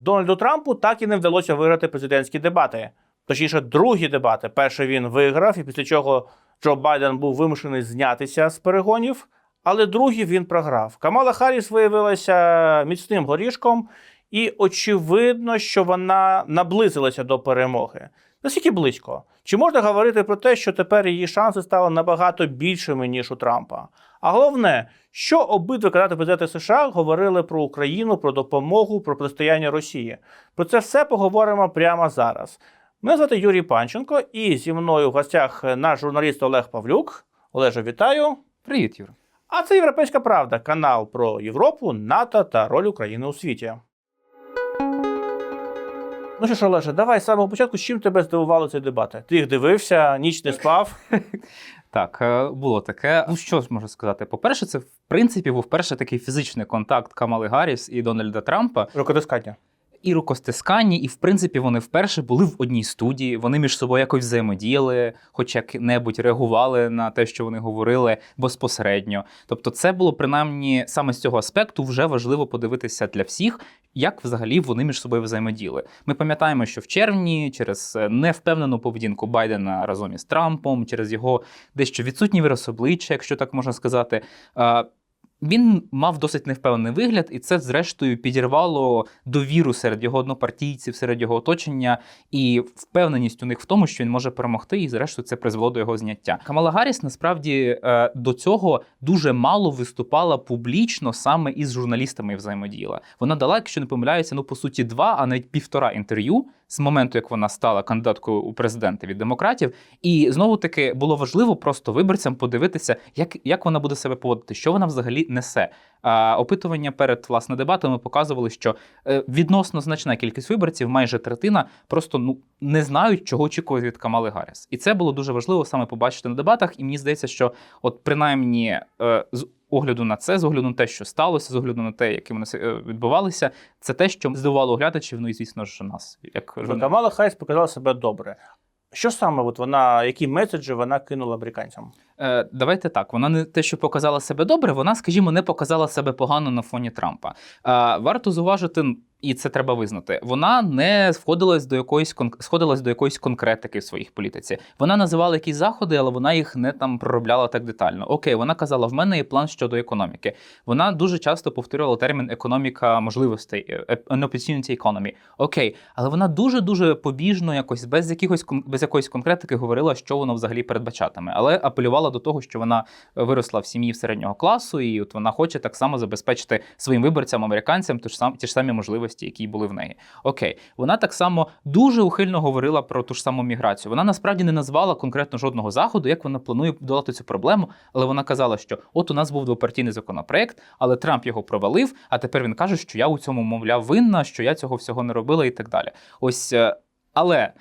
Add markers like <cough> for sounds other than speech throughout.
Дональду Трампу так і не вдалося виграти президентські дебати. Точніше, другі дебати. Перший він виграв, і після чого Джо Байден був вимушений знятися з перегонів. Але другий він програв. Камала Харріс виявилася міцним горішком, і очевидно, що вона наблизилася до перемоги. Наскільки близько? Чи можна говорити про те, що тепер її шанси стали набагато більшими, ніж у Трампа? А головне, що обидва кандидати президенти США говорили про Україну, про допомогу, про протистояння Росії? Про це все поговоримо прямо зараз. Мене звати Юрій Панченко, і зі мною в гостях наш журналіст Олег Павлюк. Олеже, вітаю. Привіт, Юр. А це Європейська Правда, канал про Європу, НАТО та роль України у світі. Ну що ж, Олеже, давай з самого початку, з чим тебе здивували ці дебати? Ти їх дивився, ніч не спав. <laughs> Так, е, було таке. Ну що ж можу сказати? По-перше, це в принципі був перший такий фізичний контакт Камали Гарріс і Дональда Трампа. Рукотискання. І рукостискання, і в принципі вони вперше були в одній студії. Вони між собою якось взаємодіяли, хоч як-небудь реагували на те, що вони говорили безпосередньо. Тобто, це було принаймні саме з цього аспекту вже важливо подивитися для всіх, як взагалі вони між собою взаємодіяли. Ми пам'ятаємо, що в червні через е, невпевнену поведінку Байдена разом із Трампом, через його дещо відсутній вираз обличчя, якщо так можна сказати. Він мав досить невпевнений вигляд, і це, зрештою, підірвало довіру серед його однопартійців, серед його оточення, і впевненість у них в тому, що він може перемогти, і зрештою це призвело до його зняття. Камала Гарріс насправді е, до цього дуже мало виступала публічно саме із журналістами і взаємодіяла. Вона дала, якщо не помиляюся, ну по суті, два, а навіть півтора інтерв'ю з моменту, як вона стала кандидаткою у президенти від демократів. І знову таки було важливо просто виборцям подивитися, як, як вона буде себе поводити, що вона взагалі несе. Опитування перед власне дебатами показували, що е, відносно значна кількість виборців, майже третина, просто ну не знають, чого очікувати від Камали Гарріс. І це було дуже важливо саме побачити на дебатах. І мені здається, що от принаймні е, з огляду на це, з огляду на те, що сталося, з огляду на те, які вони е, відбувалися, це те, що здивувало оглядачів, ну і звісно ж нас, як журналістів. Камала Харріс показала себе добре. Що саме от вона, які меседжі вона кинула американцям? Е, давайте так. Вона не те, що показала себе добре, вона, скажімо, не показала себе погано на фоні Трампа. Е, варто зауважити, і це треба визнати. Вона не входилась до якоїсь сходилась до якоїсь конкретики в своїх політиці. Вона називала якісь заходи, але вона їх не там проробляла так детально. Окей, вона казала: в мене є план щодо економіки. Вона дуже часто повторювала термін економіка можливостей, е, an opportunity economy. Окей, але вона дуже дуже побіжно, якось без якихось без якоїсь конкретики говорила, що воно взагалі передбачатиме, але апелювала до того, що вона виросла в сім'ї середнього класу, і от вона хоче так само забезпечити своїм виборцям, американцям, ті ж сам ті ж самі можливості, які були в неї. Окей, вона так само дуже ухильно говорила про ту ж саму міграцію. Вона насправді не назвала конкретно жодного заходу, як вона планує долати цю проблему, але вона казала, що от у нас був двопартійний законопроект, але Трамп його провалив. А тепер він каже, що я у цьому мовляв винна, що я цього всього не робила, і так далі. Ось, е, але.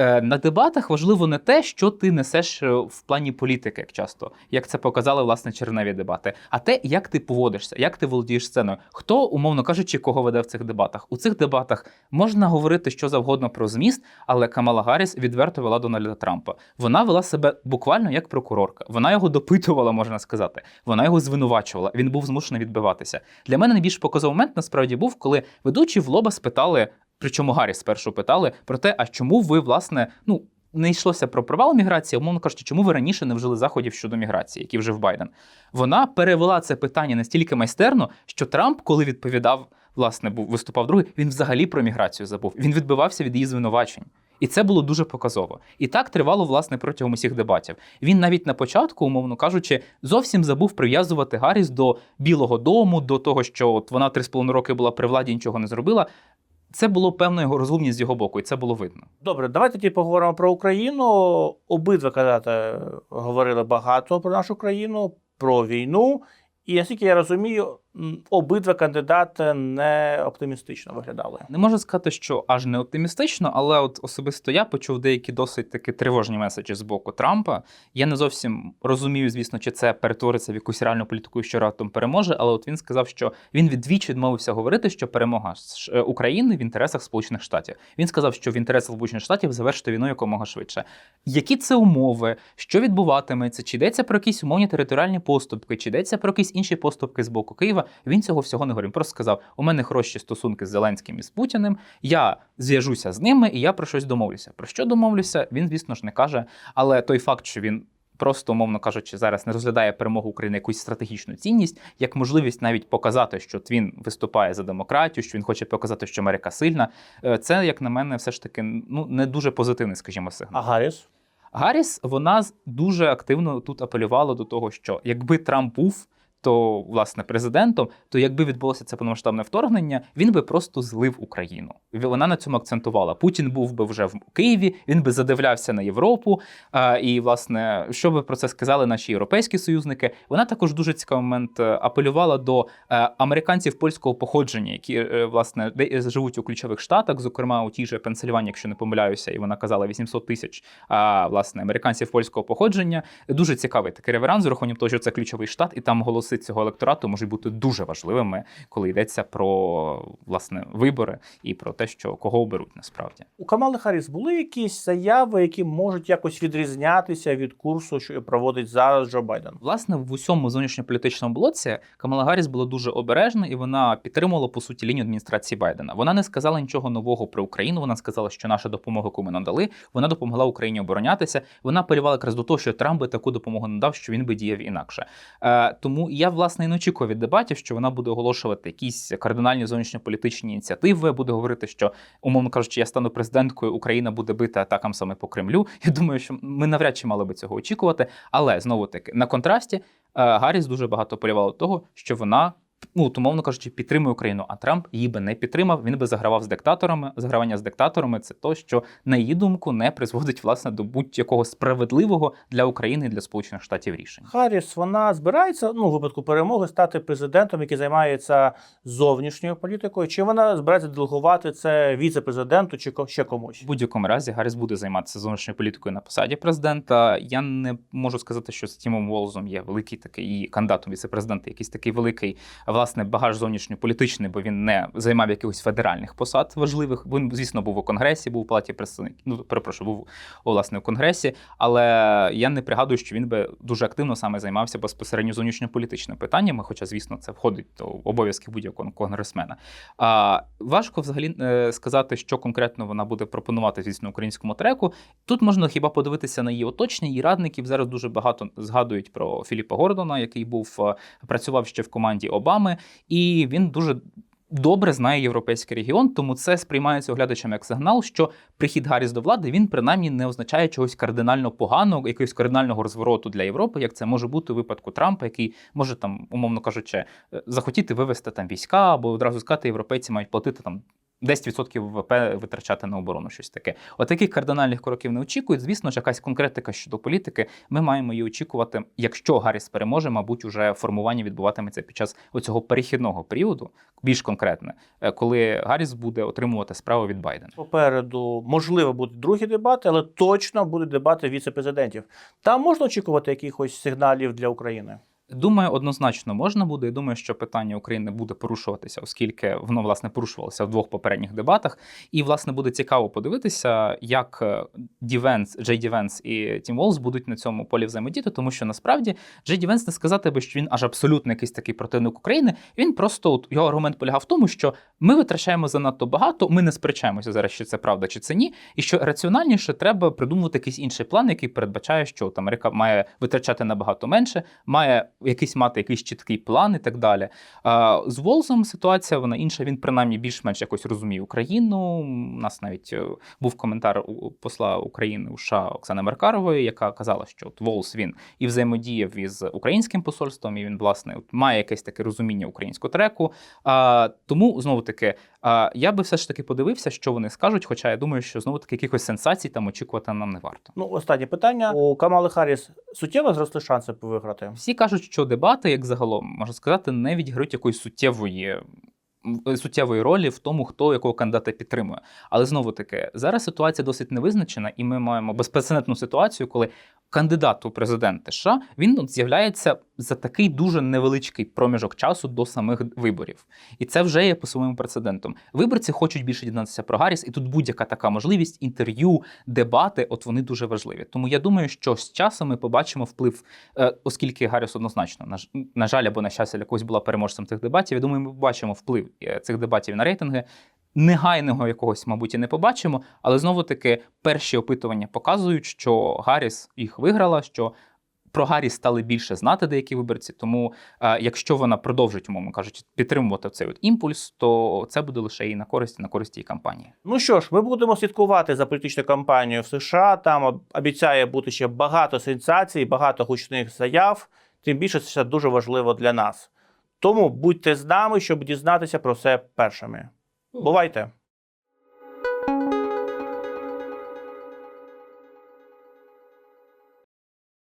Е, На дебатах важливо не те, що ти несеш е, в плані політики, як часто, як це показали власне черневі дебати, а те, як ти поводишся, як ти володієш сценою. Хто, умовно кажучи, кого веде в цих дебатах? У цих дебатах можна говорити що завгодно про зміст, але Камала Гарріс відверто вела Дональда Трампа. Вона вела себе буквально як прокурорка. Вона його допитувала, можна сказати. Вона його звинувачувала. Він був змушений відбиватися. Для мене найбільш показовий момент насправді був, коли ведучі в лоба спитали. Причому Гарріс спершу питали про те, а чому ви, власне, ну. Не йшлося про провал міграції, умовно кажучи, чому ви раніше не вжили заходів щодо міграції, які вжив Байден. Вона перевела це питання настільки майстерно, що Трамп, коли відповідав, власне, був виступав другий, він взагалі про міграцію забув. Він відбивався від її звинувачень. І це було дуже показово. І так тривало власне протягом усіх дебатів. Він навіть на початку, умовно кажучи, зовсім забув прив'язувати Гарріс до Білого Дому, до того, що от вона три з половиною роки була при владі, нічого не зробила. Це було певно його розумність з його боку, і це було видно. Добре, давайте тоді поговоримо про Україну. Обидва кандидати говорили багато про нашу країну, про війну. І наскільки я розумію, обидва кандидати не оптимістично виглядали. Не можу сказати, що аж не оптимістично, але от особисто я почув деякі досить таки тривожні меседжі з боку Трампа. Я не зовсім розумію, звісно, чи це перетвориться в якусь реальну політику, що раптом переможе. Але от він сказав, що він відвічі відмовився говорити, що перемога е, України в інтересах Сполучених Штатів. Він сказав, що в інтересах Сполучених Штатів завершити війну якомога швидше. Які це умови? Що відбуватиметься? Чи йдеться про якісь умовні територіальні поступки, чи йдеться про якісь інші поступки з боку Києва? Києва. Він цього всього не говорив. Він просто сказав: у мене хороші стосунки з Зеленським і з Путіним. Я зв'яжуся з ними, і я про щось домовлюся. Про що домовлюся? Він, звісно ж, не каже. Але той факт, що він. Просто, умовно кажучи, зараз не розглядає перемогу України якусь стратегічну цінність, як можливість навіть показати, що він виступає за демократію, що він хоче показати, що Америка сильна. Е, Це, як на мене, все ж таки ну не дуже позитивний, скажімо, сигнал. А Гарріс? Гарріс вона дуже активно тут апелювала до того, що якби Трамп був. То власне президентом, то якби відбулося це повномасштабне вторгнення, він би просто злив Україну. Вона на цьому акцентувала. Путін був би вже в Києві, він би задивлявся на Європу. А, і власне, що би про це сказали наші європейські союзники? Вона також дуже цікавий момент е, апелювала до е, американців польського походження, які е, власне живуть у ключових штатах, зокрема у тій же Пенсильванії, якщо не помиляюся, і вона казала 800 тисяч власне американців польського походження. Дуже цікавий такий реверанс, з урахуванням того, що це ключовий штат, і там голоси цього електорату можуть бути дуже важливими, коли йдеться про власне вибори і про те, що кого оберуть насправді. У Камали Харріс були якісь заяви, які можуть якось відрізнятися від курсу, що проводить зараз Джо Байден? Власне, в усьому зовнішньополітичному блоці Камала Гарріс була дуже обережна і вона підтримувала по суті лінію адміністрації Байдена. Вона не сказала нічого нового про Україну. Вона сказала, що наша допомога, яку ми надали, вона допомогла Україні оборонятися. Вона полювала якраз до того, що Трамп би таку допомогу не дав, що він би діяв інакше. Е, тому я власне і не очікую від дебатів, що вона буде оголошувати якісь кардинальні зовнішньополітичні ініціативи, буде говорити, що умовно кажучи, я стану президенткою, Україна буде бити атакам саме по Кремлю. <laughs> Я думаю, що ми навряд чи мали би цього очікувати. Але знову таки на контрасті е, Гарріс дуже багато полювало того, що вона. Ну, умовно кажучи, підтримує Україну, а Трамп її би не підтримав. Він би загравав з диктаторами. Загравання з диктаторами це то, що на її думку не призводить власне до будь-якого справедливого для України і для Сполучених Штатів рішень. Харріс, вона збирається ну, у випадку перемоги стати президентом, який займається зовнішньою політикою, чи вона збирається делегувати це віце-президенту чи ще комусь? В будь-якому разі Гарріс буде займатися зовнішньою політикою на посаді президента. Я не можу сказати, що з Тімом Волзом є великий такий і кандидатом віце-президента, якийсь такий великий власне багаж зовнішньополітичний, бо він не займав якихось федеральних посад важливих. Він, звісно, був у конгресі, був у палаті представників. Ну перепрошую, був у власне у конгресі. Але я не пригадую, що він би дуже активно саме займався безпосередньо зовнішньополітичними питаннями. Хоча, звісно, це входить до обов'язків будь-якого конгресмена. А важко взагалі е, сказати, що конкретно вона буде пропонувати звісно українському треку. Тут можна хіба подивитися на її оточення, її радників. Зараз дуже багато згадують про Філіпа Гордона, який був е, працював ще в команді Обами, і він дуже. Добре знає європейський регіон, тому це сприймається оглядачем як сигнал, що прихід Гарріс до влади він принаймні не означає чогось кардинально поганого, якогось кардинального розвороту для Європи, як це може бути у випадку Трампа, який може там, умовно кажучи, е, захотіти вивести там війська, або одразу сказати, європейці мають платити там 10% ВВП витрачати на оборону, щось таке. От таких кардинальних кроків не очікують. Звісно ж, якась конкретика щодо політики. Ми маємо її очікувати, якщо Гарріс переможе, мабуть, уже формування відбуватиметься під час оцього перехідного періоду, більш конкретне, коли Гарріс буде отримувати справу від Байдена. Попереду можливо будуть другі дебати, але точно будуть дебати віце-президентів. Там можна очікувати якихось сигналів для України. Думаю, однозначно можна буде. Я думаю, що питання України буде порушуватися, оскільки воно власне порушувалося в двох попередніх дебатах. І власне буде цікаво подивитися, як е, Ді Венс, Джей Ді Венс і Тім Волс будуть на цьому полі взаємодіяти, тому що насправді Джей Ді Венс не сказати би, що він аж абсолютно якийсь такий противник України. Він просто от, його аргумент полягав в тому, що ми витрачаємо занадто багато. Ми не сперечаємося зараз, чи це правда, чи це ні. І що раціональніше треба придумувати якийсь інший план, який передбачає, що от Америка має витрачати набагато менше, має якийсь мати якийсь чіткий план і так далі. А, з Волзом ситуація вона інша. Він принаймні більш-менш якось розуміє Україну. У нас навіть е, був коментар у посла України у США Оксани Маркарової, яка казала, що от Волз він і взаємодіяв із українським посольством, і він власне от має якесь таке розуміння українського треку. А, тому знову таки. Я би все ж таки подивився, що вони скажуть. Хоча я думаю, що знову таки якихось сенсацій там очікувати нам не варто. Ну, останнє питання. У Камали Харріс суттєво зросли шанси виграти. Всі кажуть, що дебати, як загалом можна сказати, не відіграють якоїсь суттєвої. Суттєвої ролі в тому, хто якого кандидата підтримує. Але знову таки, зараз ситуація досить невизначена, і ми маємо безпрецедентну ситуацію, коли кандидат у президенти США, він з'являється за такий дуже невеличкий проміжок часу до самих виборів. І це вже є по-своєму прецедентом. Виборці хочуть більше дізнатися про Гарріс, і тут будь-яка така можливість, інтерв'ю, дебати, от вони дуже важливі. Тому я думаю, що з часом ми побачимо вплив, е, оскільки Гарріс однозначно, на, жаль, або на щастя, для когось була переможцем цих дебатів. Я думаю, ми побачимо вплив е, цих дебатів на рейтинги. Негайного якогось, мабуть, і не побачимо, але знову таки перші опитування показують, що Гарріс їх виграла, що про Гарріс стали більше знати деякі виборці. Тому, е, якщо вона продовжить, умовно кажучи, підтримувати цей от імпульс, то це буде лише і на користь, на користь її кампанії. Ну що ж, ми будемо слідкувати за політичною кампанією в США. Там обіцяє бути ще багато сенсацій, багато гучних заяв. Тим більше це дуже важливо для нас. Тому будьте з нами, щоб дізнатися про все першими. Бувайте!